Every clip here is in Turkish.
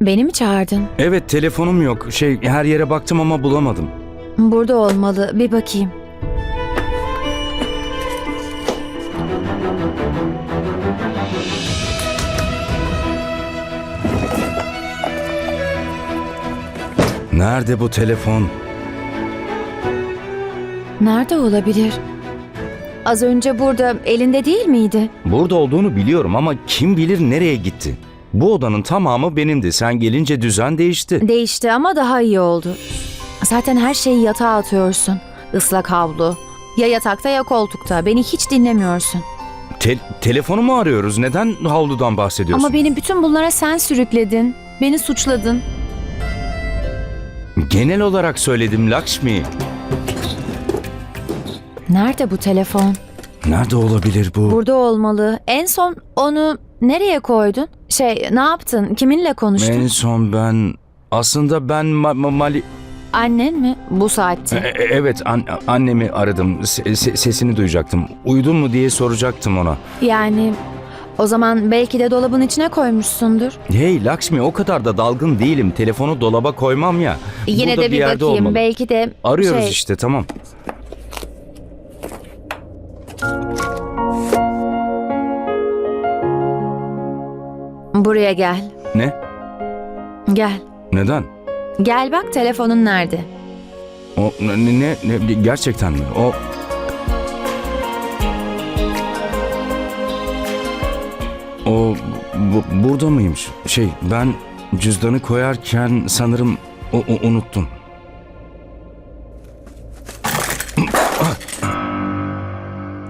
Beni mi çağırdın? Evet telefonum yok. Şey her yere baktım ama bulamadım. Burada olmalı. Bir bakayım. Nerede bu telefon? Nerede olabilir? Az önce burada elinde değil miydi? Burada olduğunu biliyorum ama kim bilir nereye gitti. Bu odanın tamamı benimdi. Sen gelince düzen değişti. Değişti ama daha iyi oldu. Zaten her şeyi yatağa atıyorsun. Islak havlu. Ya yatakta ya koltukta. Beni hiç dinlemiyorsun. Te- telefonumu arıyoruz. Neden havludan bahsediyorsun? Ama beni bütün bunlara sen sürükledin. Beni suçladın. Genel olarak söyledim Lakshmi. Nerede bu telefon? Nerede olabilir bu? Burada olmalı. En son onu nereye koydun? Şey, ne yaptın? Kiminle konuştun? En son ben... Aslında ben Ma- Ma- Mali... Annen mi? Bu saatte. E- e- evet an- annemi aradım. Se- se- sesini duyacaktım. Uyudun mu diye soracaktım ona. Yani o zaman belki de dolabın içine koymuşsundur. Hey Lakshmi o kadar da dalgın değilim. Telefonu dolaba koymam ya. Yine Burada de bir, yerde bakayım. olmalı. Belki de Arıyoruz şey, işte tamam. Buraya gel. Ne? Gel. Neden? Gel bak telefonun nerede? O ne, ne, ne gerçekten mi? O O bu, burada mıymış? Şey ben cüzdanı koyarken sanırım o, o- unuttum.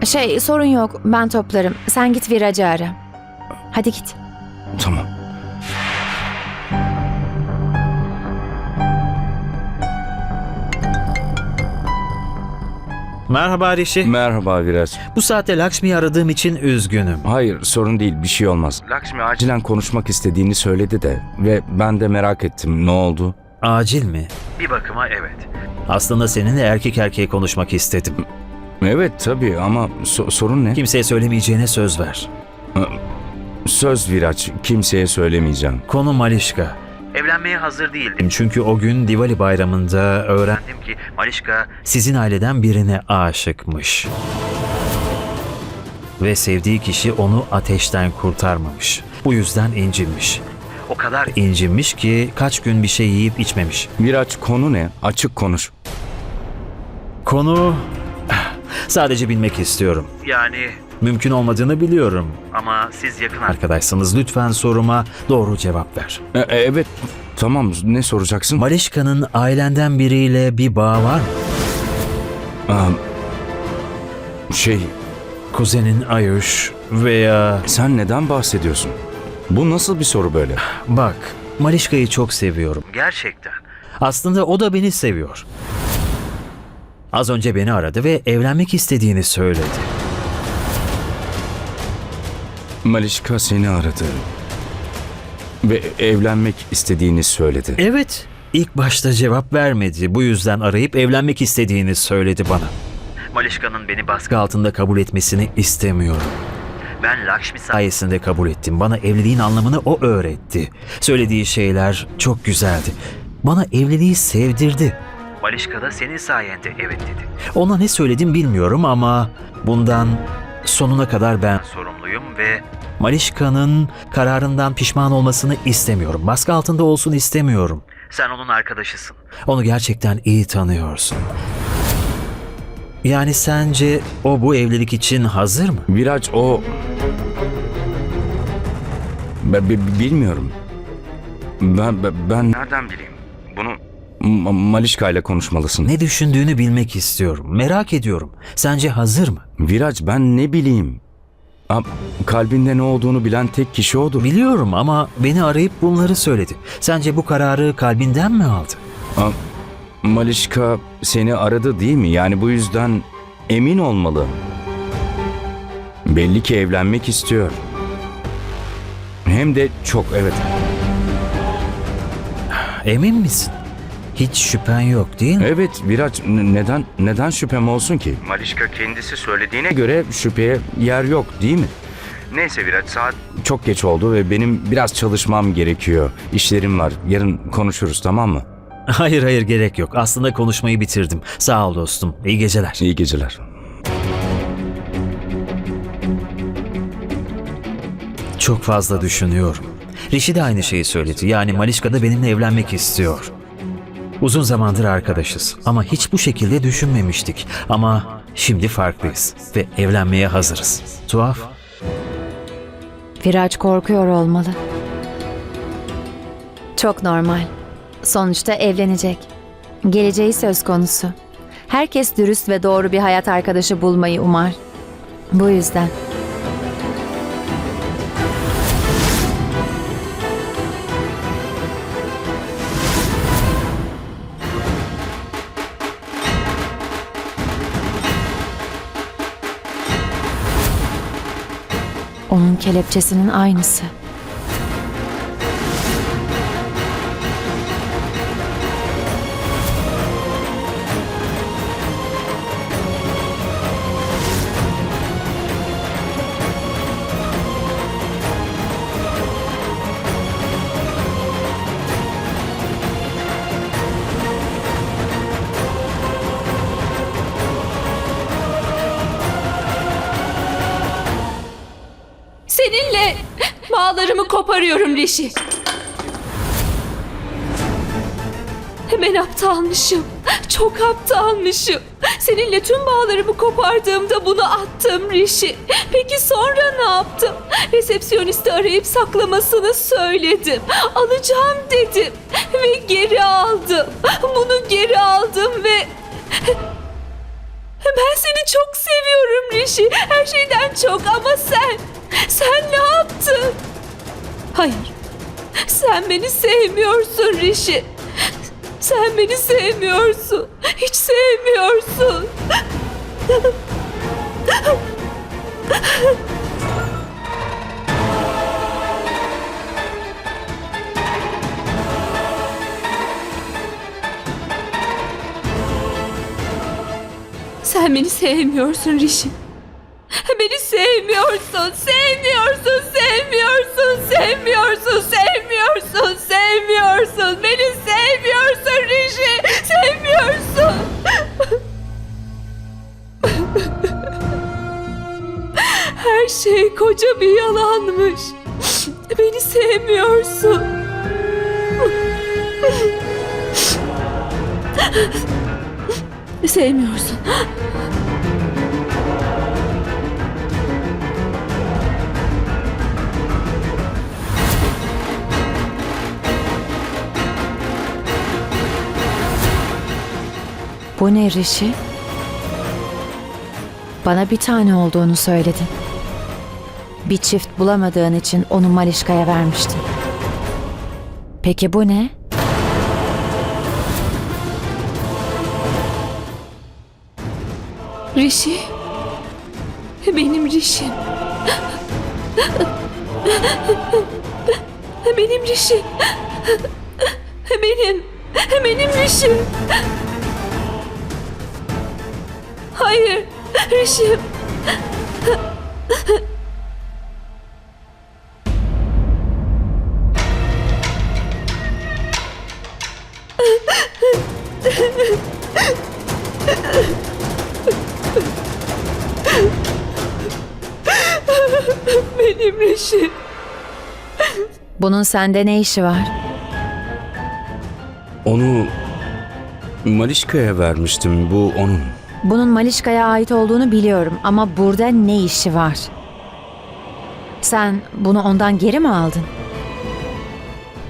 Şey sorun yok. Ben toplarım. Sen git viracı ara. Hadi git. Tamam. Merhaba Rişi. Merhaba Viraz. Bu saatte Lakshmi'yi aradığım için üzgünüm. Hayır sorun değil bir şey olmaz. Lakshmi acilen konuşmak istediğini söyledi de ve ben de merak ettim ne oldu? Acil mi? Bir bakıma evet. Aslında seninle erkek erkeğe konuşmak istedim. Evet tabii ama so- sorun ne? Kimseye söylemeyeceğine söz ver. Söz Viraç kimseye söylemeyeceğim. Konu Malişka. Evlenmeye hazır değildim çünkü o gün Diwali bayramında öğrendim ki Malişka sizin aileden birine aşıkmış. Ve sevdiği kişi onu ateşten kurtarmamış. Bu yüzden incinmiş. O kadar incinmiş ki kaç gün bir şey yiyip içmemiş. Viraç konu ne? Açık konuş. Konu sadece bilmek istiyorum. Yani mümkün olmadığını biliyorum. Ama siz yakın arkadaşsınız. Lütfen soruma doğru cevap ver. E, e, evet tamam ne soracaksın? Malişka'nın ailenden biriyle bir bağı var mı? Aa, şey Kuzenin Ayuş veya... sen neden bahsediyorsun? Bu nasıl bir soru böyle? Bak, Malişka'yı çok seviyorum. Gerçekten. Aslında o da beni seviyor. Az önce beni aradı ve evlenmek istediğini söyledi. Malişka seni aradı. Ve evlenmek istediğini söyledi. Evet. İlk başta cevap vermedi. Bu yüzden arayıp evlenmek istediğini söyledi bana. Malişka'nın beni baskı altında kabul etmesini istemiyorum. Ben Lakshmi sayesinde kabul ettim. Bana evliliğin anlamını o öğretti. Söylediği şeyler çok güzeldi. Bana evliliği sevdirdi. Malişka da senin sayende evet dedi. Ona ne söyledim bilmiyorum ama bundan sonuna kadar ben sorumluyum ve Malişka'nın kararından pişman olmasını istemiyorum. Baskı altında olsun istemiyorum. Sen onun arkadaşısın. Onu gerçekten iyi tanıyorsun. Yani sence o bu evlilik için hazır mı? Viraç o... Ben, bi- bilmiyorum. Ben, ben, ben nereden bileyim? Bunu Ma- Malişka ile konuşmalısın. Ne düşündüğünü bilmek istiyorum. Merak ediyorum. Sence hazır mı? Viraç ben ne bileyim? Aa, kalbinde ne olduğunu bilen tek kişi odur. Biliyorum ama beni arayıp bunları söyledi. Sence bu kararı kalbinden mi aldı? Aa, Malişka seni aradı değil mi? Yani bu yüzden emin olmalı. Belli ki evlenmek istiyor. Hem de çok evet. Emin misin? Hiç şüphen yok değil mi? Evet Viraç n- neden neden şüphem olsun ki? Malişka kendisi söylediğine göre şüpheye yer yok değil mi? Neyse Virat saat çok geç oldu ve benim biraz çalışmam gerekiyor. İşlerim var. Yarın konuşuruz tamam mı? Hayır hayır gerek yok. Aslında konuşmayı bitirdim. Sağ ol dostum. İyi geceler. İyi geceler. Çok fazla düşünüyorum. Rişi de aynı şeyi söyledi. Yani Malişka da benimle evlenmek istiyor. Uzun zamandır arkadaşız ama hiç bu şekilde düşünmemiştik. Ama şimdi farklıyız ve evlenmeye hazırız. Tuhaf. Viraç korkuyor olmalı. Çok normal. Sonuçta evlenecek. Geleceği söz konusu. Herkes dürüst ve doğru bir hayat arkadaşı bulmayı umar. Bu yüzden. Onun kelepçesinin aynısı. Koparıyorum Rişi. Ben aptalmışım. Çok aptalmışım. Seninle tüm bağlarımı kopardığımda bunu attım Rişi. Peki sonra ne yaptım? Resepsiyonisti arayıp saklamasını söyledim. Alacağım dedim. Ve geri aldım. Bunu geri aldım ve... Ben seni çok seviyorum Rişi. Her şeyden çok ama sen... Sen ne yaptın? Hayır. Sen beni sevmiyorsun Rişi. Sen beni sevmiyorsun. Hiç sevmiyorsun. Sen beni sevmiyorsun Rişi. Sevmiyorsun, sevmiyorsun, sevmiyorsun, sevmiyorsun, sevmiyorsun, sevmiyorsun. Beni sevmiyorsun Rişi, sevmiyorsun. Her şey koca bir yalanmış. Beni sevmiyorsun. Sevmiyorsun. Bu ne Rişi? Bana bir tane olduğunu söyledin. Bir çift bulamadığın için onu Malişka'ya vermiştin. Peki bu ne? Rişi. Benim Rişim. Benim Rişi. Benim. Benim Rişim. Hayır. Rişim. Benim Rişim. Bunun sende ne işi var? Onu Malişka'ya vermiştim. Bu onun. Bunun Malişka'ya ait olduğunu biliyorum ama burada ne işi var? Sen bunu ondan geri mi aldın?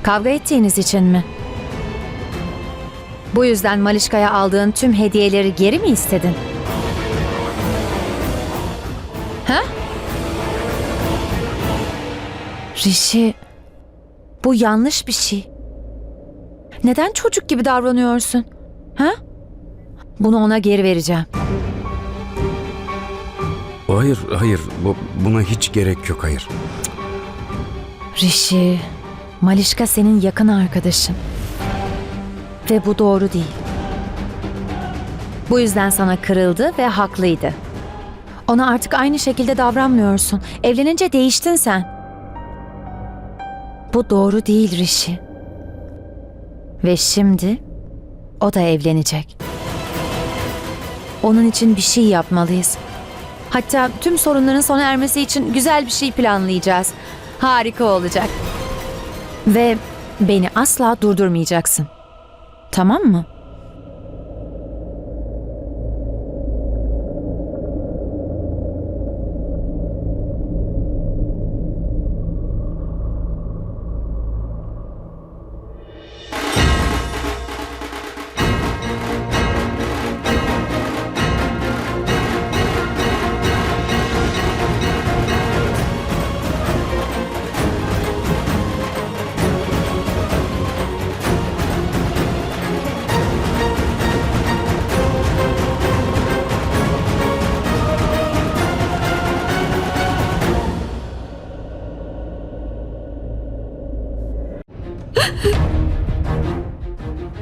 Kavga ettiğiniz için mi? Bu yüzden Malişka'ya aldığın tüm hediyeleri geri mi istedin? Ha? Rişi, bu yanlış bir şey. Neden çocuk gibi davranıyorsun? Ha? Bunu ona geri vereceğim. Hayır, hayır. Bu, buna hiç gerek yok, hayır. Rişi, Malişka senin yakın arkadaşın. Ve bu doğru değil. Bu yüzden sana kırıldı ve haklıydı. Ona artık aynı şekilde davranmıyorsun. Evlenince değiştin sen. Bu doğru değil Rishi. Ve şimdi o da evlenecek. Onun için bir şey yapmalıyız. Hatta tüm sorunların sona ermesi için güzel bir şey planlayacağız. Harika olacak. Ve beni asla durdurmayacaksın. Tamam mı?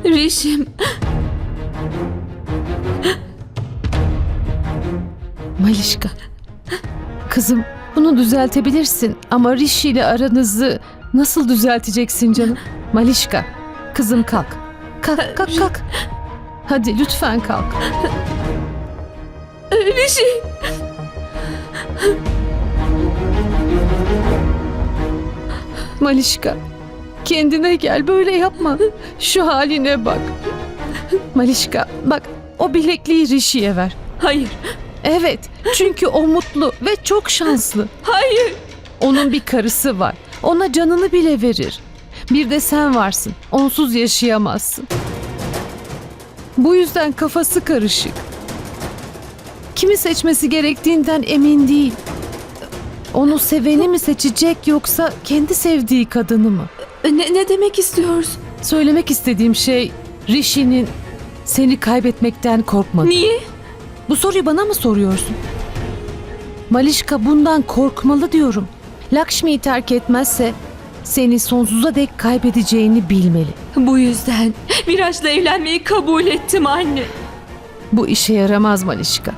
Rişim. Malişka. Kızım bunu düzeltebilirsin ama Rishi ile aranızı nasıl düzelteceksin canım? Malişka. Kızım kalk. Kalk kalk kalk. Hadi lütfen kalk. Rişi. Malişka. Kendine gel böyle yapma. Şu haline bak. Malişka bak o bilekliği Rishi'ye ver. Hayır. Evet çünkü o mutlu ve çok şanslı. Hayır. Onun bir karısı var. Ona canını bile verir. Bir de sen varsın. Onsuz yaşayamazsın. Bu yüzden kafası karışık. Kimi seçmesi gerektiğinden emin değil. Onu seveni mi seçecek yoksa kendi sevdiği kadını mı? Ne, ne demek istiyorsun? Söylemek istediğim şey Rishi'nin seni kaybetmekten korkmadı. Niye? Bu soruyu bana mı soruyorsun? Malişka bundan korkmalı diyorum. Lakshmi'yi terk etmezse seni sonsuza dek kaybedeceğini bilmeli. Bu yüzden Viraj'la evlenmeyi kabul ettim anne. Bu işe yaramaz Malişka.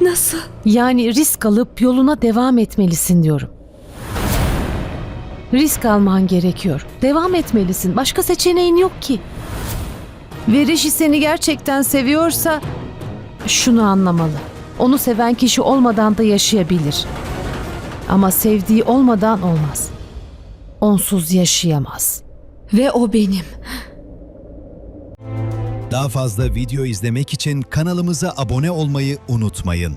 Nasıl? Yani risk alıp yoluna devam etmelisin diyorum. Risk alman gerekiyor. Devam etmelisin. Başka seçeneğin yok ki. Ve Rishi seni gerçekten seviyorsa şunu anlamalı. Onu seven kişi olmadan da yaşayabilir. Ama sevdiği olmadan olmaz. Onsuz yaşayamaz. Ve o benim. Daha fazla video izlemek için kanalımıza abone olmayı unutmayın.